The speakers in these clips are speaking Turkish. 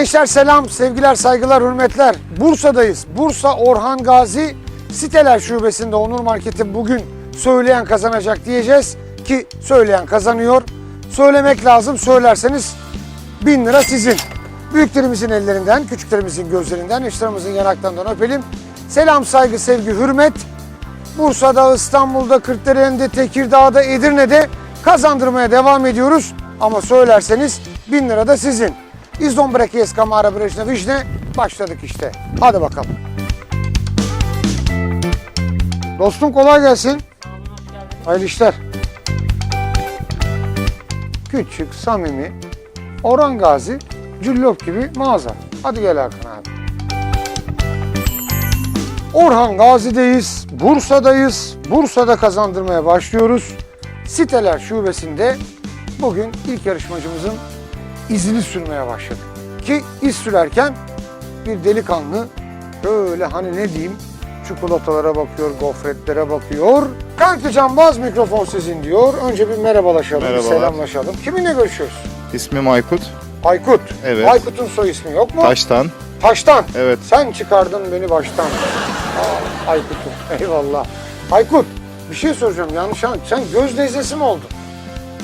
Gençler selam, sevgiler, saygılar, hürmetler. Bursa'dayız. Bursa Orhan Gazi Siteler Şubesi'nde Onur Market'i bugün söyleyen kazanacak diyeceğiz ki söyleyen kazanıyor. Söylemek lazım. Söylerseniz 1000 lira sizin. Büyüklerimizin ellerinden, küçüklerimizin gözlerinden, yaşlarımızın yanaklarından öpelim. Selam, saygı, sevgi, hürmet. Bursa'da, İstanbul'da, Kırklareli'nde, Tekirdağ'da, Edirne'de kazandırmaya devam ediyoruz. Ama söylerseniz 1000 lira da sizin. İzdon Brekiyes Kamara Brejne Vişne başladık işte. Hadi bakalım. Dostum kolay gelsin. Hayırlı işler. Küçük, samimi, Orhan Gazi, Cüllop gibi mağaza. Hadi gel Hakan abi. Orhan Gazi'deyiz, Bursa'dayız. Bursa'da kazandırmaya başlıyoruz. Siteler Şubesi'nde bugün ilk yarışmacımızın izini sürmeye başladık. Ki iz sürerken bir delikanlı böyle hani ne diyeyim çikolatalara bakıyor, gofretlere bakıyor. Kanki Canbaz mikrofon sizin diyor. Önce bir merhabalaşalım, bir Merhabalar. selamlaşalım. Kiminle görüşüyoruz? İsmim Aykut. Aykut. Evet. Aykut'un soy ismi yok mu? Taş'tan. Taştan. Evet. Sen çıkardın beni baştan. Aa, Aykut'um. Eyvallah. Aykut bir şey soracağım yanlış an. Sen göz nezlesi mi oldun?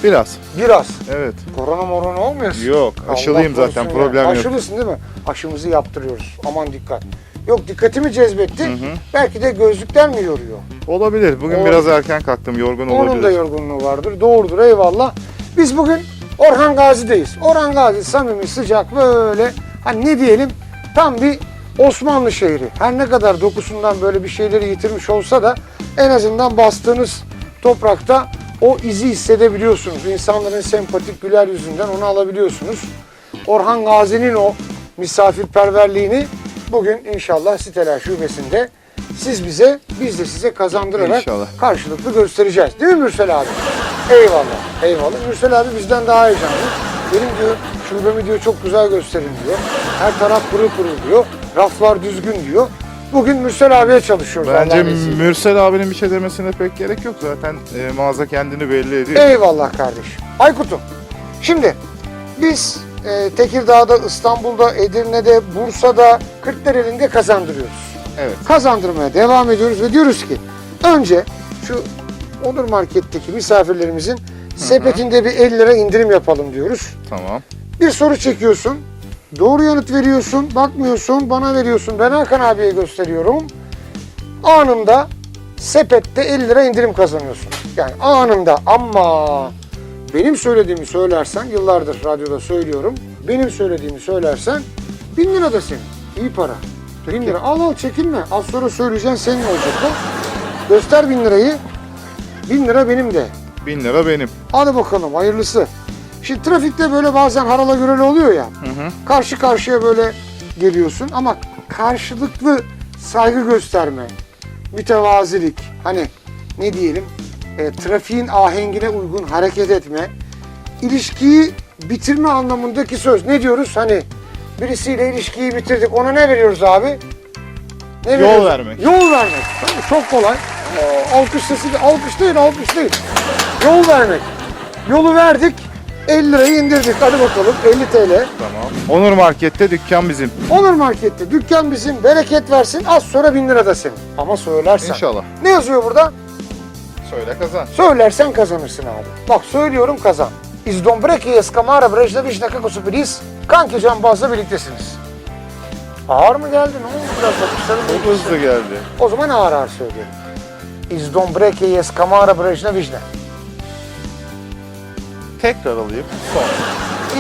Biraz. Biraz. Evet. Korona morona olmuyorsun. Yok. Aşılıyım Allah zaten. korusun ya. Problem yok. Aşılısın değil mi? Aşımızı yaptırıyoruz. Aman dikkat. Yok dikkatimi cezbetti. Belki de gözlükten mi yoruyor? Olabilir. Bugün Olabilir. biraz erken kalktım. Yorgun Onun olabilir. da yorgunluğu vardır. Doğrudur eyvallah. Biz bugün Orhan Gazi'deyiz. Orhan Gazi samimi, sıcak böyle hani ne diyelim tam bir Osmanlı şehri. Her ne kadar dokusundan böyle bir şeyleri yitirmiş olsa da en azından bastığınız toprakta o izi hissedebiliyorsunuz. İnsanların sempatik güler yüzünden onu alabiliyorsunuz. Orhan Gazi'nin o misafirperverliğini bugün inşallah siteler şubesinde siz bize, biz de size kazandırarak İnşallah. karşılıklı göstereceğiz. Değil mi Mürsel abi? Eyvallah, eyvallah. Mürsel abi bizden daha heyecanlı. Benim diyor, şubemi diyor çok güzel gösterin diyor. Her taraf pırıl pırıl diyor. Raflar düzgün diyor. Bugün Mürsel abiye çalışıyoruz. Bence Allah'ın izniyle. Mürsel abinin bir şey demesine pek gerek yok. Zaten e, mağaza kendini belli ediyor. Eyvallah kardeşim. Aykut'um, şimdi biz e, Tekirdağ'da, İstanbul'da, Edirne'de, Bursa'da, Kırklareli'nde kazandırıyoruz. Evet. kazandırmaya devam ediyoruz ve diyoruz ki önce şu Onur Market'teki misafirlerimizin sepetinde bir 50 lira indirim yapalım diyoruz. Tamam. Bir soru çekiyorsun, doğru yanıt veriyorsun, bakmıyorsun, bana veriyorsun, ben Hakan abiye gösteriyorum. Anında sepette 50 lira indirim kazanıyorsun. Yani anında ama benim söylediğimi söylersen, yıllardır radyoda söylüyorum, benim söylediğimi söylersen 1000 lira da senin. İyi para. 1000 lira. Al al çekinme. Az sonra söyleyeceksin senin olacak bu. Göster 1000 lirayı. 1000 lira benim de. 1000 lira benim. Hadi bakalım hayırlısı. Şimdi trafikte böyle bazen harala güreli oluyor ya. Hı hı. Karşı karşıya böyle geliyorsun ama karşılıklı saygı gösterme, mütevazilik, hani ne diyelim, e, trafiğin ahengine uygun hareket etme, ilişkiyi bitirme anlamındaki söz. Ne diyoruz? Hani birisiyle ilişkiyi bitirdik. Ona ne veriyoruz abi? Ne Yol veriyoruz? vermek. Yol vermek. Çok kolay. Alkış sesi, alkış değil, alkış değil. Yol vermek. Yolu verdik, 50 lirayı indirdik. Hadi bakalım 50 TL. Tamam. Onur Market'te dükkan bizim. Onur Market'te dükkan bizim, bereket versin. Az sonra 1000 lira da senin. Ama söylersen. İnşallah. Ne yazıyor burada? Söyle kazan. Söylersen kazanırsın abi. Bak söylüyorum kazan. Iz Dombreki Eskamara Brejda Vişne Kakosu Priz. Kanki Cambaz'la birliktesiniz. Ağır mı geldi? Ne oldu biraz bakışların? Çok hızlı geldi. O zaman ağır ağır söyleyelim. Iz Dombreki Eskamara Brejda Vişne. Tekrar alayım. Son.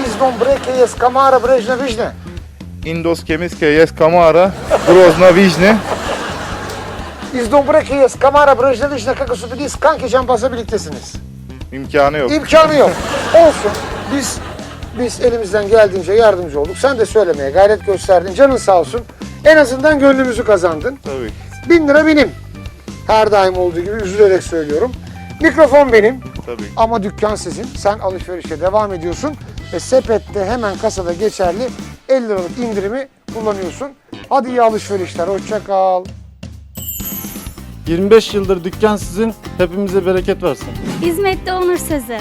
Iz Dombreki Eskamara Brejda Vişne. Indos Kemiske Yes Kamara Grozna Vijne. İz Dombreki Eskamara Brejda Vişne Kakosu Priz. Kanki Cambaz'la birliktesiniz. İmkanı yok. İmkanı yok. Olsun. Biz biz elimizden geldiğince yardımcı olduk. Sen de söylemeye gayret gösterdin. Canın sağ olsun. En azından gönlümüzü kazandın. Tabii. Bin lira benim. Her daim olduğu gibi üzülerek söylüyorum. Mikrofon benim Tabii. ama dükkan sizin. Sen alışverişe devam ediyorsun ve sepette hemen kasada geçerli 50 liralık indirimi kullanıyorsun. Hadi iyi alışverişler. Hoşça kal. 25 yıldır dükkan sizin, hepimize bereket versin. Hizmette onur sözü.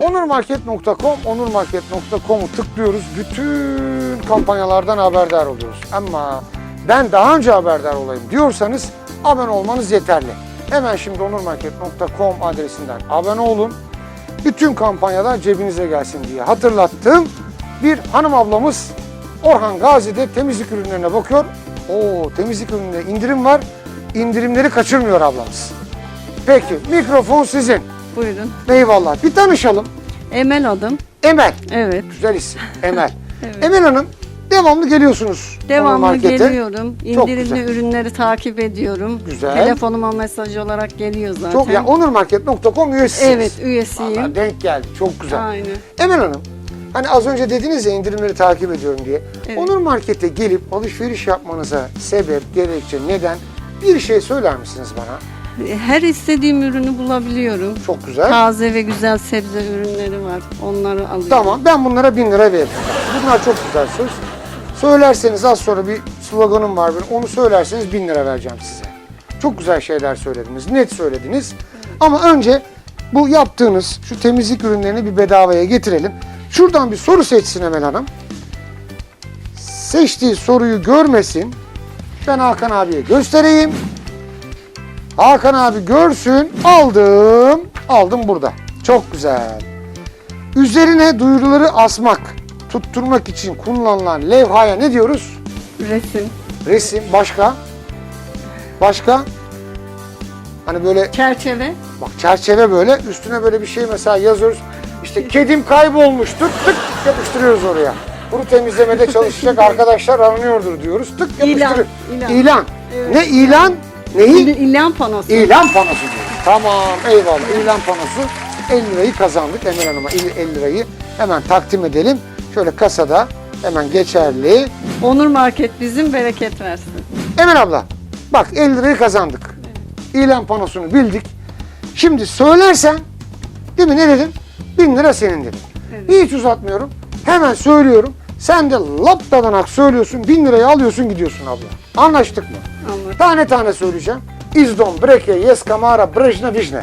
Onurmarket.com, onurmarket.com'u tıklıyoruz. Bütün kampanyalardan haberdar oluyoruz. Ama ben daha önce haberdar olayım diyorsanız abone olmanız yeterli. Hemen şimdi onurmarket.com adresinden abone olun. Bütün kampanyalar cebinize gelsin diye hatırlattım. Bir hanım ablamız Orhan Gazi'de temizlik ürünlerine bakıyor. Oo temizlik ürünlerinde indirim var. İndirimleri kaçırmıyor ablamız. Peki mikrofon sizin. Buyurun. Eyvallah. Bir tanışalım. Emel adım. Emel. Evet. Güzel isim. Emel. Evet. Emel Hanım devamlı geliyorsunuz. Devamlı markete. geliyorum. Çok İndirimli güzel. ürünleri takip ediyorum. Güzel. Telefonuma mesaj olarak geliyor zaten. Çok ya onurmarket.com üyesisiniz. Evet, üyesiyim. Vallahi denk geldi. Çok güzel. Aynen. Emel Hanım, hani az önce dediniz ya indirimleri takip ediyorum diye. Evet. Onur Market'e gelip alışveriş yapmanıza sebep, gerekçe, neden bir şey söyler misiniz bana? Her istediğim ürünü bulabiliyorum. Çok güzel. Taze ve güzel sebze ürünleri var. Onları alıyorum. Tamam ben bunlara bin lira veririm. Bunlar çok güzel söz. Söylerseniz az sonra bir sloganım var benim. Onu söylerseniz bin lira vereceğim size. Çok güzel şeyler söylediniz. Net söylediniz. Ama önce bu yaptığınız şu temizlik ürünlerini bir bedavaya getirelim. Şuradan bir soru seçsin Emel Hanım. Seçtiği soruyu görmesin. Ben Hakan abiye göstereyim. Hakan abi görsün. Aldım. Aldım burada. Çok güzel. Üzerine duyuruları asmak, tutturmak için kullanılan levhaya ne diyoruz? Resim. Resim, başka? Başka? Hani böyle Çerçeve. bak çerçeve böyle üstüne böyle bir şey mesela yazıyoruz. İşte kedim kaybolmuştur tık yapıştırıyoruz oraya. Kuru temizlemede çalışacak arkadaşlar aranıyordur diyoruz. Tık İlan, yapıştırıyoruz. ilan. İlan. Evet. Ne ilan? Neyi? İlan panosu. İlan panosu diyor. Tamam eyvallah. İlan panosu 50 lirayı kazandık Emel Hanım'a 50 50 lirayı hemen takdim edelim. Şöyle kasada hemen geçerli. Onur Market bizim bereket versin. Emel abla bak 50 lirayı kazandık. İlan panosunu bildik. Şimdi söylersen değil mi ne dedim? 1000 lira senin dedim. Hiç uzatmıyorum. Hemen söylüyorum. Sen de lap dadanak söylüyorsun. 1000 lirayı alıyorsun gidiyorsun abla. Anlaştık mı? Anladım. Tane tane söyleyeceğim. İzdon, breke, yes, kamara, brejna, vişne.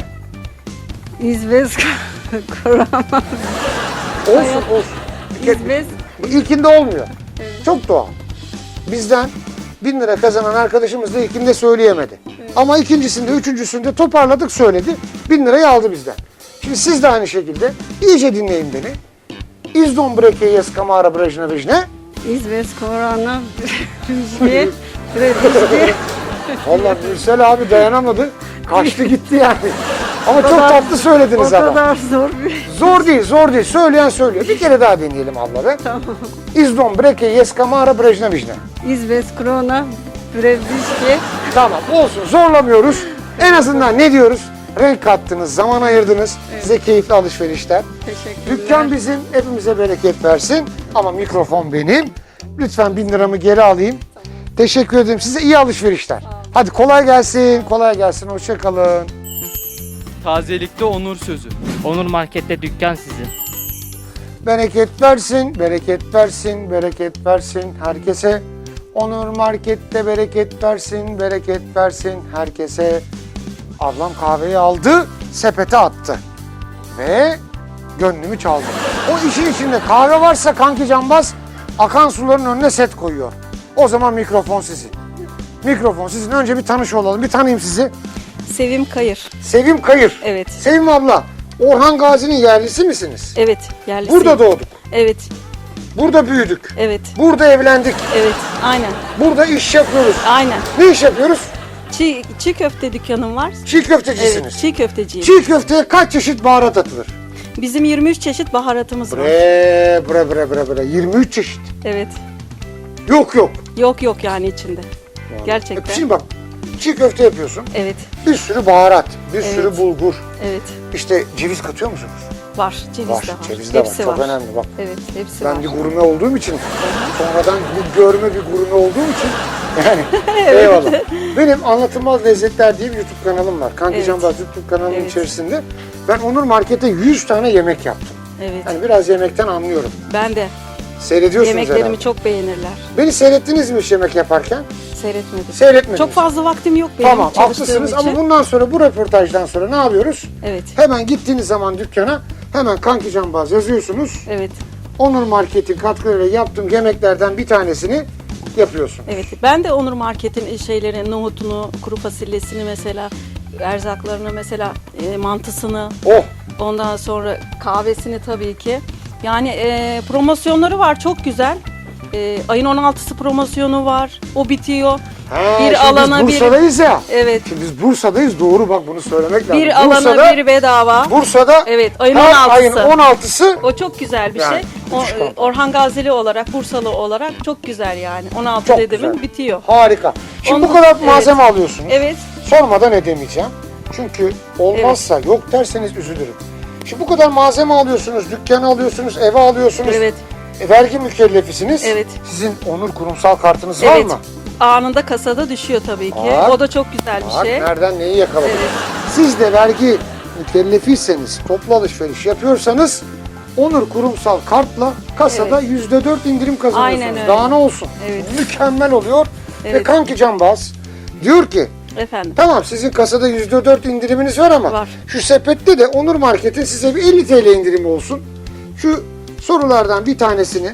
İzvez Kurama. Olsun olsun. Kere- İzvez. Bu ilkinde olmuyor. Çok doğal. Bizden bin lira kazanan arkadaşımız da ilkinde söyleyemedi. Ama ikincisinde, üçüncüsünde toparladık söyledi. Bin lirayı aldı bizden. Şimdi siz de aynı şekilde iyice dinleyin beni. İzdon breke yes kamara brejna vijne. İzvez Korana. Rüzgar. Rüzgar. Vallahi Mürsel abi dayanamadı. Kaçtı gitti yani. Ama çok kadar- tatlı söylediniz O ama. kadar zor bir Zor değil, zor değil. Söyleyen söylüyor. Bir kere daha deneyelim abla. Tamam. İzdon breke yes kamara brejna vijne. İzvez Korona. Brevdişki. Tamam olsun zorlamıyoruz. En azından ne diyoruz? Renk kattınız, zaman ayırdınız. Size keyifli alışverişler. Teşekkürler. Dükkan bizim, hepimize bereket versin. Ama mikrofon benim. Lütfen bin liramı geri alayım. Teşekkür ederim. Size iyi alışverişler. Hadi kolay gelsin, kolay gelsin. Hoşça kalın. Tazelikte onur sözü. Onur Market'te dükkan sizin. Bereket versin, bereket versin, bereket versin herkese. Onur Market'te bereket versin, bereket versin herkese. Ablam kahveyi aldı, sepete attı. Ve gönlümü çaldı. O işin içinde kahve varsa kanki cambaz akan suların önüne set koyuyor. O zaman mikrofon sizin. Mikrofon sizin. Önce bir tanış olalım. Bir tanıyayım sizi. Sevim Kayır. Sevim Kayır. Evet. Sevim abla, Orhan Gazi'nin yerlisi misiniz? Evet. Yerlisiyim. Burada doğduk. Evet. Burada büyüdük. Evet. Burada evlendik. Evet. Aynen. Burada iş yapıyoruz. Aynen. Ne iş yapıyoruz? Çiğ, çiğ köfte dükkanım var. Çiğ köftecisiniz. Evet. Çiğ köfteciyim. Çiğ köfteye kaç çeşit baharat atılır? Bizim 23 çeşit baharatımız var. Bre bre bre bre bre 23 çeşit. Evet. Yok yok. Yok yok yani içinde. Gerçekten. Şimdi bak çiğ köfte yapıyorsun. Evet. Bir sürü baharat, bir Evet. sürü bulgur. Evet. İşte ceviz katıyor musunuz? Var. Ceviz de var. Ceviz de var. Hepsi Çok var. önemli bak. Evet. Hepsi Ben var. bir gurme olduğum için, sonradan bu görme bir gurme olduğum için yani eyvallah. Benim Anlatılmaz Lezzetler diye bir YouTube kanalım var. Kanki Evet. Canbaz YouTube kanalının Evet. içerisinde. Ben Onur Market'e 100 tane yemek yaptım. Evet. Yani biraz yemekten anlıyorum. Ben de. Seyrediyorsunuz Yemeklerimi herhalde. çok beğenirler. Beni seyrettiniz mi hiç yemek yaparken? Seyretmedim. Seyretmediniz. Çok fazla vaktim yok benim Tamam haklısınız için. ama bundan sonra bu röportajdan sonra ne yapıyoruz? Evet, Hemen gittiğiniz zaman dükkana hemen Kanki Cambaz yazıyorsunuz. evet, Onur Market'in katkılarıyla yaptığım yemeklerden bir tanesini yapıyorsun. evet. Ben de Onur Market'in şeyleri, nohutunu, kuru fasulyesini mesela, erzaklarını mesela, e, mantısını, Oh ondan sonra kahvesini tabii ki. Yani e, promosyonları var çok güzel. E, ayın 16'sı promosyonu var. O bitiyor. Ha, Bir şimdi alana biz bir- Bursa'dayız ya. Evet. Şimdi biz Bursa'dayız doğru bak bunu söylemek lazım. Bir alana Bursa'da, bir bedava. Bursa'da Evet, ayın her 16'sı. ayın 16'sı O çok güzel bir Yani, şey. O, kampanya. Orhan Gazeli olarak, Bursalı olarak çok güzel yani. 16 Çok güzel. bitiyor. harika. Şimdi bu Ondan- kadar evet. malzeme alıyorsunuz. Evet, Sormadan edemeyeceğim. Çünkü olmazsa yok derseniz üzülürüm. Şimdi bu kadar malzeme alıyorsunuz, dükkanı alıyorsunuz, eve alıyorsunuz. evet, E, vergi mükellefisiniz. Evet. Sizin onur kurumsal kartınız var evet. mı? Anında kasada düşüyor tabii ki. Var. O da çok güzel bir Var. şey. Nereden neyi yakaladık? Evet. Siz de vergi mükellefiyseniz, toplu alışveriş yapıyorsanız Onur kurumsal kartla kasada yüzde dört indirim kazanıyorsunuz. Aynen öyle. Daha ne olsun? Evet. Mükemmel oluyor. Ve Evet. Kanki Cambaz diyor ki Efendim. tamam sizin kasada yüzde dört indiriminiz var ama Var. şu sepette de Onur Market'in size bir 50 TL indirimi olsun. Şu sorulardan bir tanesini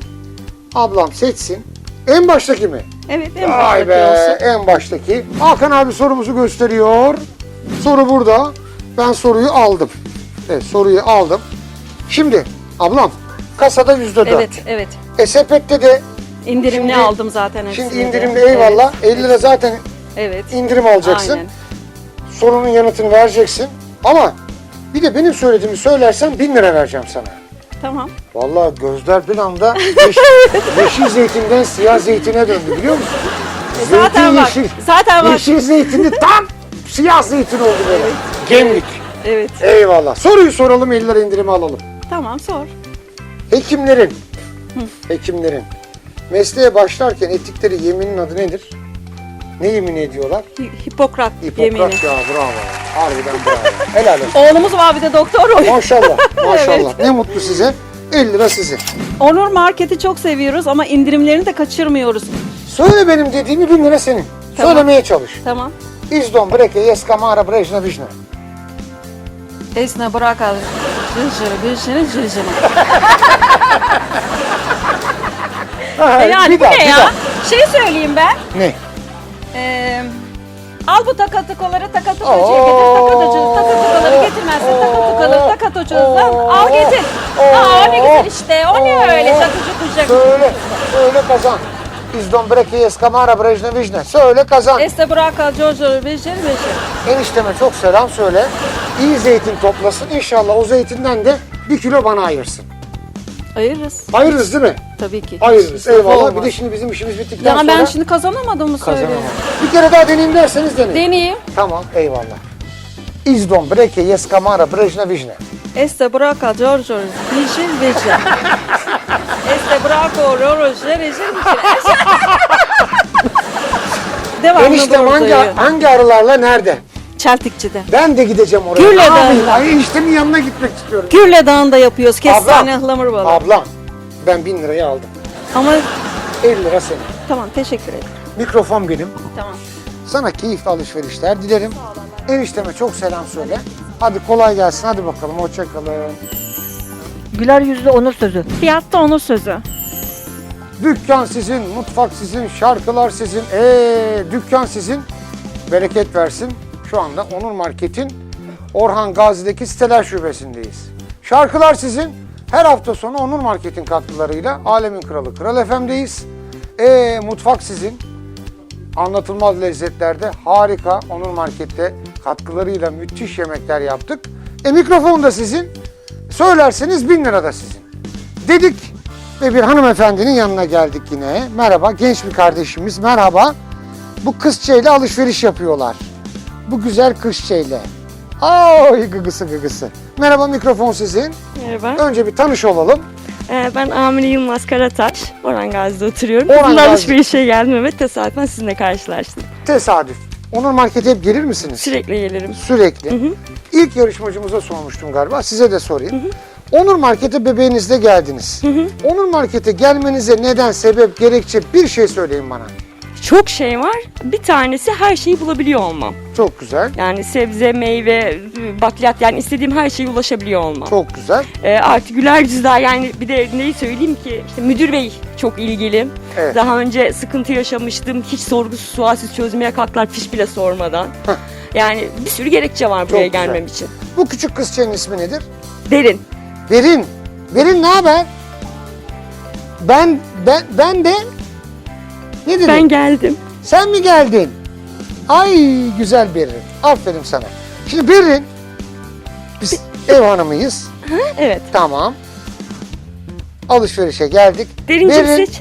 ablam seçsin. En baştaki mi? Evet, en Vay baştaki be olsun. en baştaki. Hakan abi sorumuzu gösteriyor. Soru burada. Ben soruyu aldım. Evet soruyu aldım. Şimdi ablam kasada yüzde dört. Evet, evet. E sepette de İndirimli Şimdi- aldım zaten hepsini şimdi de. indirimli eyvallah. Evet, 50 lira zaten Evet. indirim alacaksın. Aynen. Sorunun yanıtını vereceksin. Ama bir de benim söylediğimi söylersen 1000 lira vereceğim sana. Tamam. Vallahi gözler bir anda yeş- yeşil zeytinden siyah zeytine döndü biliyor musun? Zaten bak, yeşil. zaten bak. Yeşil zeytini tam siyah zeytin oldu böyle. Gemlik. Evet. Eyvallah. Soruyu soralım 50 lira indirimi alalım. Tamam, sor. Hekimlerin, hekimlerin mesleğe başlarken ettikleri yeminin adı nedir? Ne yemin ediyorlar? Hi- Hipokrat, Hipokrat yemini. ya bravo. Harbiden bravo. Helal olsun. Oğlumuz var bir de doktor o. Maşallah maşallah. Ne mutlu size. 50 lira size. Onur Market'i çok seviyoruz ama indirimlerini de kaçırmıyoruz. Söyle benim dediğimi 1000 lira senin. Tamam. Söylemeye çalış. Tamam. İzdon breke yes kamara brejna vijna. Esne bırak abi. Cırcırı, şeyin cırcırı. Yani Bir bu daha, ne bir ya? daha. Şey söyleyeyim ben. Ne? Ee, al bu takatukaları takatukocuya Oo. getir. Takatucu, takatukaları getirmezsen takatukaları takatucudan al getir. Aa ne güzel işte. O ne öyle çakıcı kucak. Söyle. Söyle kazan. İzdon breke yes kamara brejna vijna. Söyle kazan. Esne bırak şey bir şey. Enişteme çok selam söyle. İyi zeytin toplasın. İnşallah o zeytinden de bir kilo bana ayırsın. Ayırırız. Ayırırız değil mi? Tabii ki. Ayırırız. Eyvallah. olmaz. Bir de şimdi bizim işimiz bittikten Ya sonra ben şimdi kazanamadım mı söyleyeyim? kazanamam. Bir kere daha deneyeyim derseniz deneyin. Deneyeyim. Tamam. Eyvallah. İzdon breke yes kamara brejna vijna. Este braca Giorgio Vigil Vigil. Este Giorgio Vigil Vigil. Devamlı Eniştem hangi, hangi arılarla nerede? Çeltikçi'de. Ben de gideceğim oraya. Gürle Dağı'nda. Ay eniştemin yanına gitmek istiyorum. Gürle Dağı'nda yapıyoruz. Kestane ıhlamur balı. Ablam ben bin lirayı aldım. Ama 50 lira senin. tamam teşekkür ederim. Mikrofon benim. Tamam. Sana keyifli alışverişler dilerim. Enişteme çok selam söyle. Hadi kolay gelsin. Hadi bakalım. Hoşçakalın. Güler yüzlü onur sözü. Fiyatta onur sözü. Dükkan sizin, mutfak sizin, şarkılar sizin. Ee, dükkan sizin. Bereket versin. Şu anda Onur Market'in Orhan Gazi'deki siteler şubesindeyiz. Şarkılar sizin. Her hafta sonu Onur Market'in katkılarıyla Alemin Kralı Kral FM'deyiz. Ee, mutfak sizin. Anlatılmaz lezzetlerde harika Onur Market'te katkılarıyla müthiş yemekler yaptık. E mikrofon da sizin. Söylerseniz bin lira da sizin. Dedik ve bir hanımefendinin yanına geldik yine. Merhaba genç bir kardeşimiz merhaba. Bu kızçeyle alışveriş yapıyorlar. Bu güzel kızçeyle. Ay gıgısı gıgısı. Merhaba mikrofon sizin. Merhaba. Önce bir tanış olalım. Ee, ben Amine Yılmaz Karataş. Orhan Gazi'de oturuyorum. Orhan Gazi. alışverişe geldim ve tesadüfen sizinle karşılaştım. Tesadüf. Onur Market'e hep gelir misiniz? Sürekli gelirim. Sürekli. İlk yarışmacımıza sormuştum galiba. Size de sorayım. Onur Market'e bebeğinizle geldiniz. Onur Market'e gelmenize neden, sebep, gerekçe bir şey söyleyin bana. Çok şey var. Bir tanesi her şeyi bulabiliyor olmam. Çok güzel. Yani sebze, meyve, bakliyat yani istediğim her şeye ulaşabiliyor olmam. Çok güzel. Ee, artı güler daha yani bir de neyi söyleyeyim ki işte müdür bey çok ilgili. Evet. Daha önce sıkıntı yaşamıştım. Hiç sorgusuz sualsiz çözmeye kalktılar fiş bile sormadan. Heh. Yani bir sürü gerekçe var buraya güzel. gelmem için. Bu küçük kızçanın ismi nedir? Derin. Berin. Berin ne haber? Ben ben ben de ne dedim? Ben geldim. Sen mi geldin? Ay güzel Berin. Aferin sana. Şimdi Berin biz ev hanımıyız. Evet. Tamam. Alışverişe geldik. Derincim Berin, seç.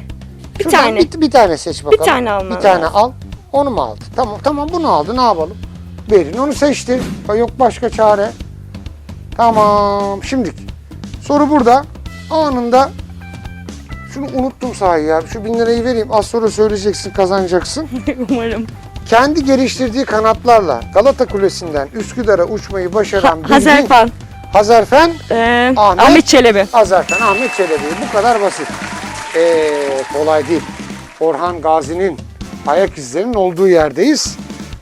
Bir şuradan tane. Bir, bir tane seç bakalım. tane almam Bir tane lazım. al. Onu mu aldı? Tamam tamam bunu aldı. Ne yapalım? Berin onu seçti. Ha, Yok başka çare. Tamam. Şimdi soru burada. Anında şunu unuttum sahi ya. Şu bin lirayı vereyim. Az sonra söyleyeceksin kazanacaksın. Umarım. Kendi geliştirdiği kanatlarla Galata Kulesi'nden Üsküdar'a uçmayı başaran Ha, bilgin Hazerfan. Hazarfen Ee, Ahmet. Ahmet. Çelebi. Hazarfen Ahmet Çelebi. Bu kadar basit. Ee, kolay değil. Orhan Gazi'nin ayak izlerinin olduğu yerdeyiz.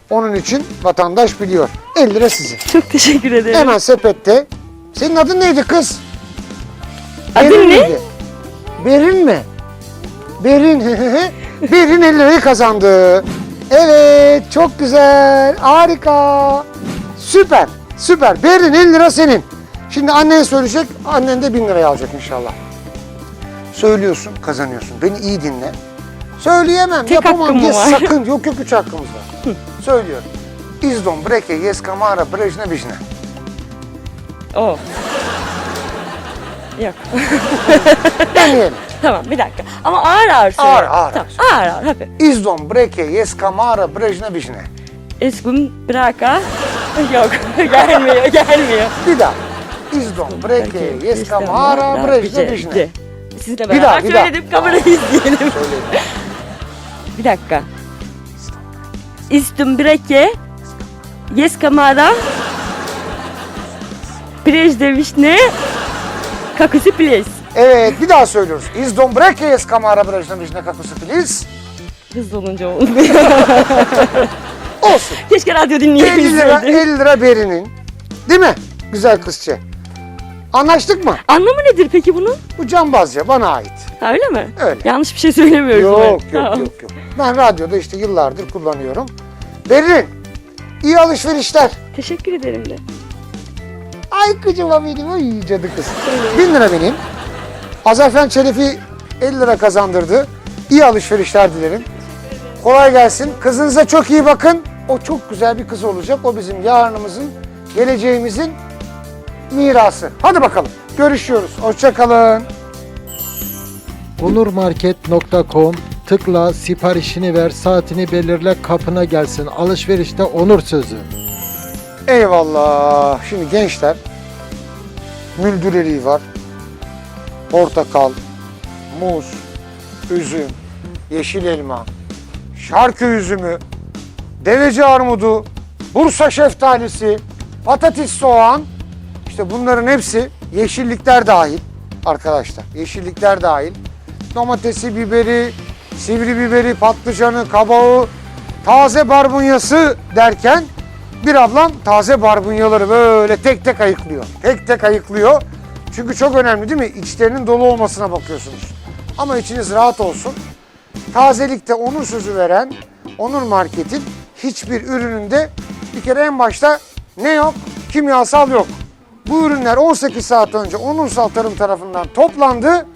Onun için vatandaş biliyor. 50 lira sizin. Çok teşekkür ederim. Hemen sepette. Senin adın neydi kız? Adın Berin ne? miydi? Berin mi? Berin. Berin 50 lirayı kazandı. Evet çok güzel. Harika. Süper. Süper. Berin 50 lira senin. Şimdi annen söyleyecek. Annen de 1000 lirayı alacak inşallah. Söylüyorsun kazanıyorsun. Beni iyi dinle. Söyleyemem. Tek yapamam hakkım diye var? sakın. Yok yok 3 hakkımız var. Söylüyorum. İzdon, breke, yes, kamara, brejne, bijne. O. Yok. Deneyelim. tamam bir dakika. Ama ağır ağır söyle. Ağır, ağır, Tamam, ağır ağır hadi. İzdon, breke, yes, kamara, brejne, bijne. Eskum braka. Yok gelmiyor gelmiyor. Bir daha. İzdon, breke, yes, kamara, brejne, bijne. Sizinle Bir beraber daha, bir daha. söyledim kamerayı izleyelim. Bir dakika. İstum breke. Yes kamera. Prejde vişne. Kakusi place. Evet, bir daha söylüyoruz. İzdon, breke, yes, kamara, brejne, bijne, kakusu filiz. Hızlı olunca. Olsun. Keşke radyo 50 lira, dinleyebilseydim. 50 lira Beri'nin. Değil mi? Güzel kızçı. Anlaştık mı? Anlamı nedir peki bunun? Bu cambazca bana ait. Ha, öyle mi? Öyle. Yanlış bir şey söylemiyoruz. Yok yok Tamam. yok yok. Ben radyoda işte yıllardır kullanıyorum. Berin, iyi alışverişler. Teşekkür ederim de. Ay kıcıma benim, ay cadı kız. Bin lira benim. Azerfen Çelefi 50 lira kazandırdı. İyi alışverişler dilerim. Kolay gelsin. Kızınıza çok iyi bakın. O çok güzel bir kız olacak. O bizim yarınımızın, geleceğimizin mirası. Hadi bakalım. Görüşüyoruz. Hoşçakalın. onurmarket.com tıkla siparişini ver saatini belirle kapına gelsin alışverişte onur sözü. Eyvallah. Şimdi gençler müldüreliği var. Portakal, muz, üzüm, yeşil elma, şarkı üzümü, deveci armudu, Bursa şeftalisi, patates soğan. İşte bunların hepsi yeşillikler dahil arkadaşlar. Yeşillikler dahil. Domatesi, biberi, sivri biberi, patlıcanı, kabağı, taze barbunyası derken bir ablam taze barbunyaları böyle tek tek ayıklıyor. Tek tek ayıklıyor. Çünkü çok önemli değil mi? İçlerinin dolu olmasına bakıyorsunuz. Ama içiniz rahat olsun. Tazelikte onur sözü veren Onur Market'in hiçbir ürününde bir kere en başta ne yok? Kimyasal yok. Bu ürünler 18 saat önce Onursal Tarım tarafından toplandı,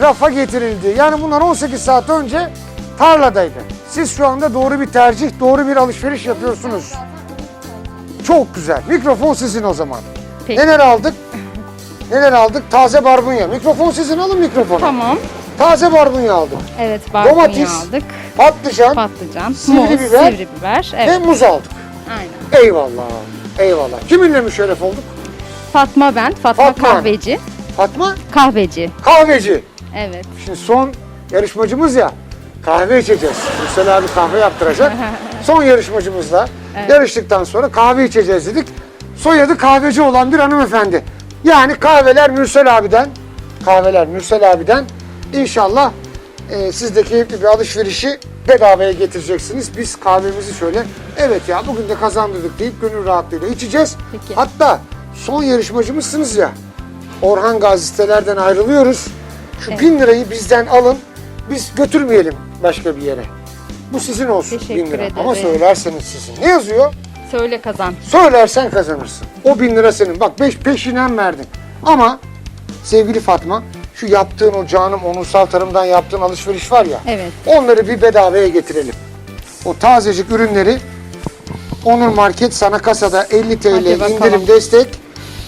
rafa getirildi. Yani bunlar 18 saat önce tarladaydı. Siz şu anda doğru bir tercih, doğru bir alışveriş yapıyorsunuz. Çok güzel. Mikrofon sizin o zaman. Peki. Neler aldık? Neler aldık? Taze barbunya. Mikrofon sizin alın mikrofonu. Tamam. Taze barbunya aldık. Evet barbunya Domates, aldık. Patlıcan Patlıcan, sivri muz, biber sivri biber. ve Evet. muz aldık. Aynen. Eyvallah. Eyvallah. Kiminle müşerref olduk? Fatma ben. Fatma, Fatma. kahveci. Fatma Kahveci. kahveci. Evet. Şimdi son yarışmacımız ya. Kahve içeceğiz. Müsel abi kahve yaptıracak. son yarışmacımızla yarıştıktan sonra kahve içeceğiz dedik. Soyadı kahveci olan bir hanımefendi. Yani kahveler Mürsel abiden, kahveler Mürsel abiden inşallah e, siz de keyifli bir alışverişi bedavaya getireceksiniz. Biz kahvemizi şöyle evet ya bugün de kazandırdık deyip gönül rahatlığıyla içeceğiz. Peki. Hatta son yarışmacımızsınız ya. Orhan Gazi sitelerden ayrılıyoruz. Şu bin lirayı bizden alın. Biz götürmeyelim başka bir yere. Bu sizin olsun Teşekkür bin lira. ederim. Ama söylerseniz sizin. Ne yazıyor? Söyle kazan. Söylersen kazanırsın. O bin lira senin. Bak beş peşinen verdin. Ama sevgili Fatma şu yaptığın o canım onursal tarımdan yaptığın alışveriş var ya. Evet. Onları bir bedavaya getirelim. O tazecik ürünleri Onur Market sana kasada 50 TL Hadi bakalım. indirim destek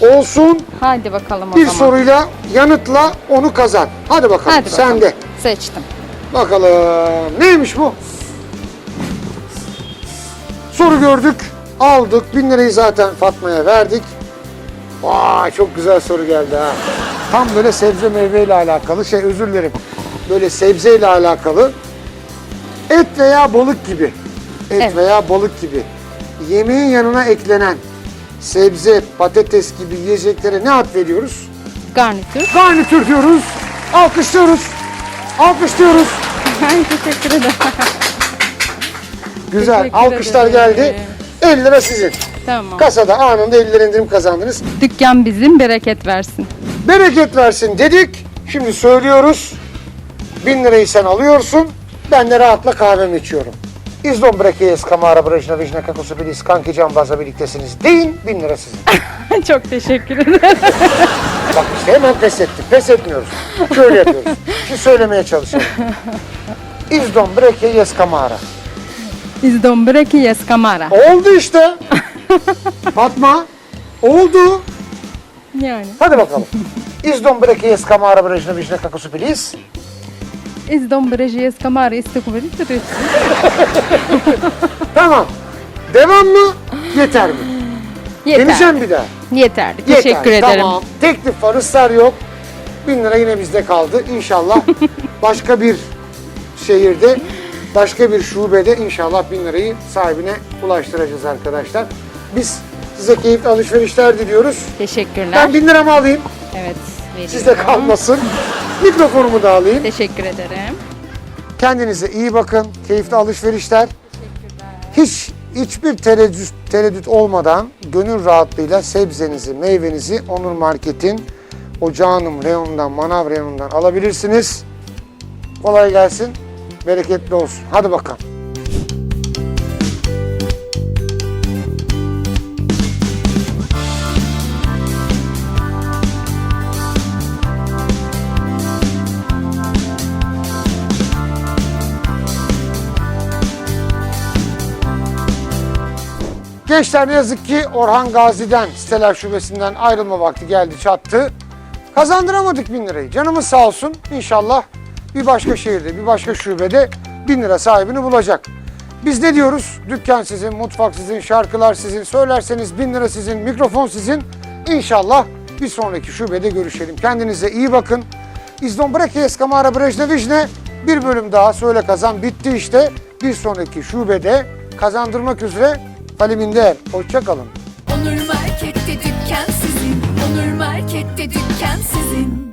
olsun. Hadi bakalım o Bir zaman. soruyla yanıtla onu kazan. Hadi bakalım Hadi sen bakalım. de. Seçtim. Bakalım neymiş bu? Soru gördük, aldık. Bin lirayı zaten Fatma'ya verdik. Vay çok güzel soru geldi ha. Tam böyle sebze meyveyle alakalı şey özür dilerim. Böyle sebzeyle alakalı. Et veya balık gibi. Et Evet. veya balık gibi. Yemeğin yanına eklenen sebze, patates gibi yiyeceklere ne ad veriyoruz? Garnitür. Garnitür diyoruz. Alkışlıyoruz. Alkışlıyoruz. Teşekkür ederim. Güzel. Teşekkür Alkışlar ederim. geldi. 50 lira sizin. Tamam. Kasada anında 50 lira indirim kazandınız. Dükkan bizim bereket versin. Bereket versin dedik. Şimdi söylüyoruz. 1000 lirayı sen alıyorsun. Ben de rahatla kahvemi içiyorum. İzdon brekeyes kamara brajna vijna kakosu bilis kanki cambazla birliktesiniz deyin 1000 lira sizin. Çok teşekkür ederim. Bak işte hemen pes ettim. Pes etmiyoruz. Şöyle yapıyoruz. Şimdi söylemeye çalışalım. İzdon brekeyes kamara. Iz dombreki kamara. Oldu işte. Fatma. Oldu. Yani. Hadi bakalım. İzdon brekeyes kamara brajna vijna kakosu bilis. Iz dombreki yes kamara. Tamam. Devam mı? Yeter mi? Yeter. Deneyeceğim bir daha. Yeter. Teşekkür ederim. Tamam. Teklif var, ısrar yok. Bin lira yine bizde kaldı. İnşallah başka bir şehirde, başka bir şubede inşallah bin lirayı sahibine ulaştıracağız arkadaşlar. Biz size keyifli alışverişler diliyoruz. Teşekkürler. Ben bin liramı alayım. Evet. Veriyorum. Sizde kalmasın. Mikrofonumu da alayım. Teşekkür ederim. Kendinize iyi bakın. Keyifli alışverişler. Hiç hiçbir tereddüt, tereddüt olmadan gönül rahatlığıyla sebzenizi, meyvenizi Onur Market'in o canım reyonundan, manav reyonundan alabilirsiniz. Kolay gelsin. Bereketli olsun. Hadi bakalım. Gençler ne yazık ki Orhan Gazi'den, Siteler Şubesi'nden ayrılma vakti geldi çattı. Kazandıramadık bin lirayı. Canımız sağ olsun. İnşallah bir başka şehirde, bir başka şubede bin lira sahibini bulacak. Biz ne diyoruz? Dükkan sizin, mutfak sizin, şarkılar sizin, söylerseniz bin lira sizin, mikrofon sizin. İnşallah bir sonraki şubede görüşelim. Kendinize iyi bakın. İzdon Brekeyes Kamara Brejnevijne bir bölüm daha söyle kazan bitti işte. Bir sonraki şubede kazandırmak üzere Falemindeer. Hoşçakalın. Onur Market'te dükkan sizin. Onur Market'te dükkan sizin.